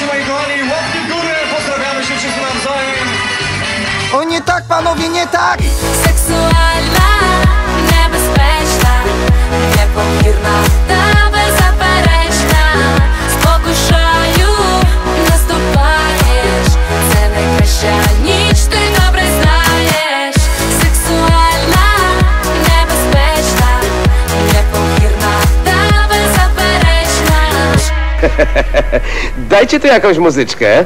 się moi kochani, łapki w górę, pozdrawiamy się wszyscy nawzajem. O nie tak, panowie, nie tak! Seksualna Dajcie tu jakąś muzyczkę.